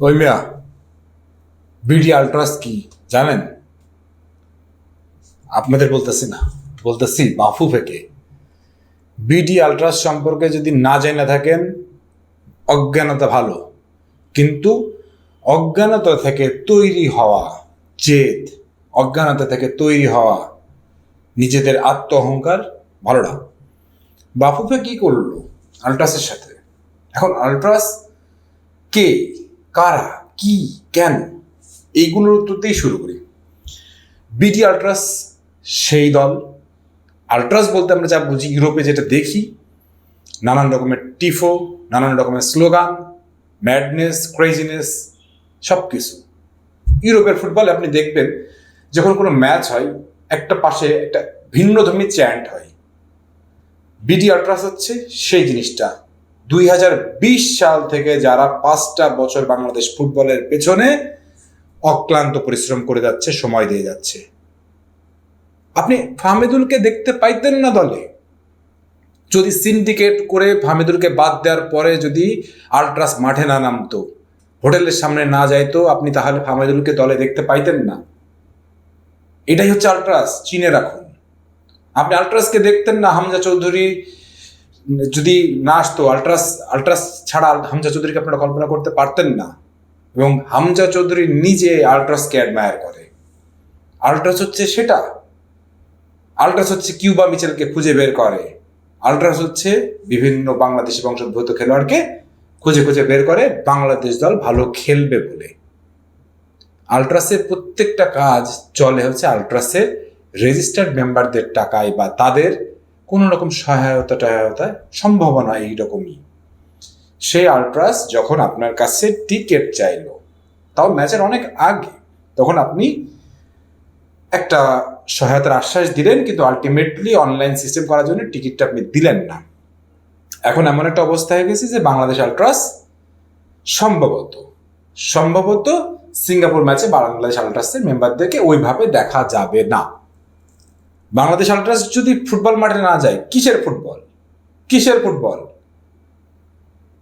ওই মিয়া, বিডি আলট্রাস কি, জানেন? আপনাদের বলতেছি না, বলতেছি থেকে বিডি আলট্রাস সম্পর্কে যদি না জেনে থাকেন, অজ্ঞানতা ভালো। কিন্তু অজ্ঞানতা থেকে তৈরি হওয়া জেদ, অজ্ঞানতা থেকে তৈরি হওয়া নিজেদের আত্ম অহংকার ভালো না। বাফুফে কি করল আলট্রাসের সাথে? এখন আলট্রাস কে? কারা, কি, কেন? এইগুলোর উত্তর উত্তরতেই শুরু করি। বিডি আলট্রাস সেই দল। আলট্রাস বলতে আমরা যা বুঝি, ইউরোপে যেটা দেখি, নানান রকমের টিফো নানান রকমের স্লোগান ম্যাডনেস ক্রেজিনেস সব কিছু ইউরোপের ফুটবলে আপনি দেখবেন, যখন কোনো ম্যাচ হয়, একটা পাশে একটা ভিন্নধর্মী চ্যান্ট হয়। বিডি আলট্রাস হচ্ছে সেই জিনিসটা। দুই হাজার বিশ সাল থেকে যারা পাঁচটা বছর বাংলাদেশ ফুটবলের পেছনে অক্লান্ত পরিশ্রম করে যাচ্ছে, সময় দিয়ে যাচ্ছে। আপনি ফাহমেদুলকে দেখতে পাইতেন না দলে। যদি সিন্ডিকেট করে ফাহমেদুলকে বাদ দেওয়ার পরে যদি আলট্রাস মাঠে না নামতো, হোটেলের সামনে না যাইতো, আপনি তাহলে ফাহমেদুলকে দলে দেখতে পাইতেন না। এটাই হচ্ছে আলট্রাস, চিনে রাখুন। আপনি আলট্রাসকে দেখতেন না, হামজা চৌধুরী যদি না আসতো, আলট্রাস আলট্রাস ছাড়া হামজা চৌধুরীকে আপনারা কল্পনা করতে পারতেন না। এবং হামজা চৌধুরী নিজে আলট্রাসকে অ্যাডমায়ার করে। আলট্রাস হচ্ছে সেটা। আলট্রাস হচ্ছে কিউবা মিচেলকে খুঁজে বের করে। আলট্রাস হচ্ছে বিভিন্ন বাংলাদেশি বংশোদ্ভূত খেলোয়াড়কে খুঁজে খুঁজে বের করে বাংলাদেশ দল ভালো খেলবে বলে। আলট্রাসের প্রত্যেকটা কাজ চলে হচ্ছে আলট্রাসের রেজিস্টার্ড মেম্বারদের টাকায় বা তাদের কোনো রকম সহায়তা টহায়তায় সম্ভাবনা এইরকমই। সেই আলট্রাস যখন আপনার কাছে টিকিট চাইলো, তাও ম্যাচের অনেক আগে, তখন আপনি একটা সহায়তার আশ্বাস দিলেন, কিন্তু আলটিমেটলি অনলাইন সিস্টেম করার জন্য টিকিটটা আপনি দিলেন না। এখন এমন একটা অবস্থা হয়ে গেছে যে বাংলাদেশ আলট্রাস সম্ভবত সম্ভবত সিঙ্গাপুর ম্যাচে বাংলাদেশ আলট্রাসের মেম্বারদেরকে ওইভাবে দেখা যাবে না। বাংলাদেশ আলট্রাস যদি ফুটবল মাঠে না যায়, কিসের ফুটবল? কিসের ফুটবল?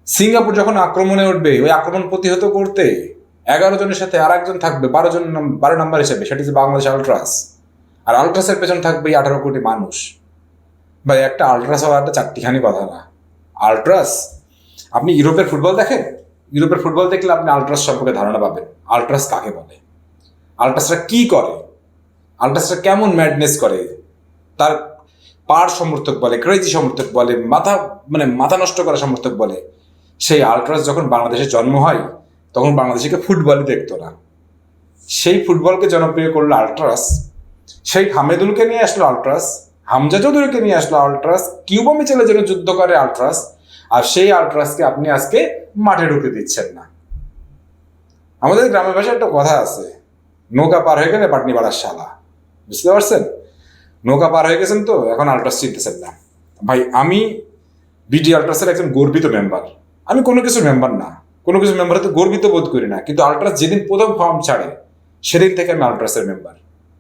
সিঙ্গাপুর যখন আক্রমণে উঠবে, ওই আক্রমণ প্রতিহত করতে এগারো জনের সাথে আর একজন থাকবে, বারো জন বারো নাম্বার হিসেবে, সেটি হচ্ছে বাংলাদেশ আলট্রাস। আর আলট্রাসের পেছন থাকবে আঠারো কোটি মানুষ। ভাই, একটা আলট্রাস হওয়া একটা চারটিখানি কথা না। আলট্রাস, আপনি ইউরোপের ফুটবল দেখেন? ইউরোপের ফুটবল দেখলে আপনি আলট্রাস সম্পর্কে ধারণা পাবেন। আলট্রাস কাকে বলে? আলট্রাসরা কি করে? আলট্রাসরা কেমন ম্যাডনেস করে? তার পার সমর্থক বলে ক্রেজি সমর্থক বলে, মাথা মানে মাথা নষ্ট করা সমর্থক বলে, সেই আলট্রাস যখন বাংলাদেশে জন্ম হয়, তখন বাংলাদেশকে ফুটবলই দেখতো না। সেই ফুটবলকে জনপ্রিয় করল আলট্রাস। সেই হামেদুলকে নিয়ে আসলো আলট্রাস, হামজা চৌধুরীকে নিয়ে আসলো আলট্রাস, কিউবা মিচেলের জন্য যুদ্ধ করে আলট্রাস, আর সেই আলট্রাসকে আপনি আজকে মাঠে ঢুকে দিচ্ছেন না। আমাদের গ্রামের ভাষায় একটা কথা আছে, নৌকা পার হয়ে গেলে পাটনি বাড়ার শালা। বুঝতে পারছেন? নৌকা পার হয়ে গেছেন তো, এখন আল্ট্রাস চিনতেছেন না ভাই, আমি বিডি আল্ট্রাসের একজন গর্বিত মেম্বার আমি কোনো কিছু মেম্বার না। কোনো কিছু মেম্বার হতে গর্বিত বোধ করি না। কিন্তু আলট্রাস যেদিন প্রথম ফর্ম ছাড়ে, সেদিন থেকে আমি আল্ট্রাসের মেম্বার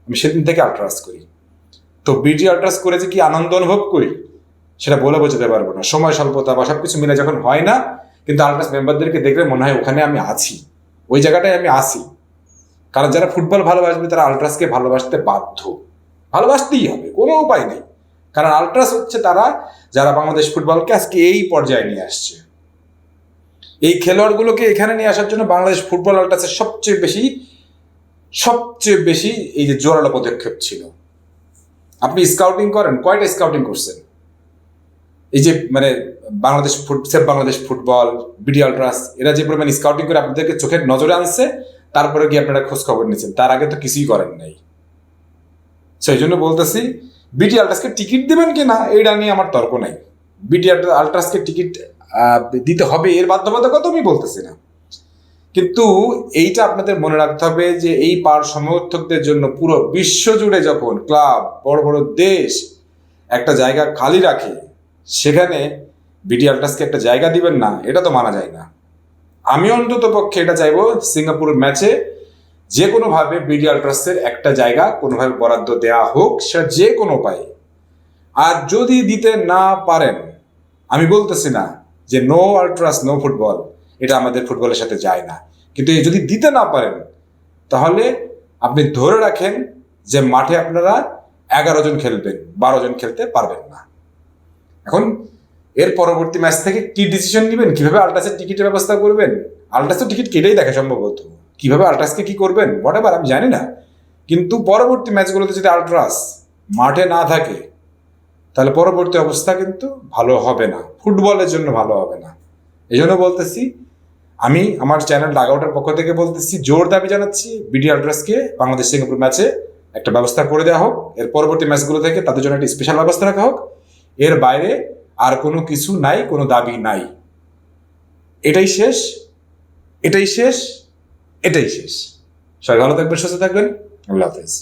আমি সেদিন থেকে আল্ট্রাস করি। তো বিডি আল্ট্রাস করে যে কি আনন্দ অনুভব করি? সেটা বলে বোঝাতে পারব না। সময়, স্বল্পতা বা সব কিছু মিলে যখন হয় না, কিন্তু আল্ট্রাস মেম্বারদেরকে দেখলে মনে হয় ওখানে আমি আছি। ওই জায়গাটায় আমি আসি কারণ যারা ফুটবল ভালোবাসবে, তারা আল্ট্রাসকে ভালোবাসতে বাধ্য। ভালোবাসতেই হবে, কোনো উপায় নেই। কারণ আলট্রাস হচ্ছে তারা, যারা বাংলাদেশ ফুটবলকে আজকে এই পর্যায়ে নিয়ে আসছে। এই খেলোয়াড়গুলোকে এখানে নিয়ে আসার জন্য বাংলাদেশ ফুটবল আলট্রাসের সবচেয়ে বেশি সবচেয়ে বেশি এই যে জোরালো পদক্ষেপ ছিল। আপনি স্কাউটিং করেন, কয়টা স্কাউটিং করছেন? এই যে মানে বাংলাদেশ ফুট সেফ বাংলাদেশ ফুটবল বিডি আলট্রাস এরা যে পরিমাণ স্কাউটিং করে আপনাদেরকে চোখের নজরে আনছে, তারপরে গিয়ে আপনারা খোঁজ খবর নিচ্ছেন। তার আগে তো কিছুই করেন নাই। সেই জন্য বলতেছি বিটি আল্ট্রাসকে টিকিট দেবেন কি না এটা নিয়ে আমার তর্ক নাই। বিটি আল্ট্রাসকে টিকিট দিতে হবে, এর বাধ্যবাধকতা আমি বলতেছি না। কিন্তু এইটা আপনাদের মনে রাখতে হবে যে, এই পার সমর্থকদের জন্য পুরো বিশ্ব জুড়ে যখন ক্লাব, বড় বড় দেশ একটা জায়গা খালি রাখে, সেখানে বিটি আল্ট্রাসকে একটা জায়গা দিবেন না, এটা তো মানা যায় না। আমি অন্তত পক্ষে এটা চাইব সিঙ্গাপুর ম্যাচে যে কোনোভাবে বিডি আল্ট্রাসের একটা জায়গা কোনোভাবে বরাদ্দ দেওয়া হোক, সেটা যে কোনো উপায়ে। আর যদি দিতে না পারেন, আমি বলতেছি না যে নো আল্ট্রাস নো ফুটবল এটা আমাদের ফুটবলের সাথে যায় না। কিন্তু যদি দিতে না পারেন, তাহলে আপনি ধরে রাখেন যে মাঠে আপনারা এগারো জন খেলবেন, বারো জন খেলতে পারবেন না। এখন এর পরবর্তী ম্যাচ থেকে কি ডিসিশন নেবেন? কীভাবে আল্ট্রাসের টিকিটের ব্যবস্থা করবেন? আলট্রাস তো টিকিট কেটেই দেখে সম্ভবত কীভাবে আলট্রাসকে কি করবেন? হোয়াট আমি জানি না। কিন্তু পরবর্তী ম্যাচগুলোতে যদি আল্ট্রাস মাঠে না থাকে, তাহলে পরবর্তী অবস্থা কিন্তু ভালো হবে না। ফুটবলের জন্য ভালো হবে না। এই জন্য বলতেছি, আমি আমার চ্যানেল ডাগআউটের পক্ষ থেকে বলতেছি, জোর দাবি জানাচ্ছি, বিডি আল্ট্রাসকে বাংলাদেশ সিঙ্গাপুর ম্যাচে একটা ব্যবস্থা করে দেওয়া হোক। এর পরবর্তী ম্যাচগুলো থেকে তাদের জন্য একটা স্পেশাল ব্যবস্থা রাখা হোক। এর বাইরে আর কোনো কিছু নাই, কোনো দাবি নাই। এটাই শেষ। এটাই শেষ। এটাই শেষ। সবাই ভালো থাকবেন সুস্থ থাকবেন। আল্লাহ হাফেজ।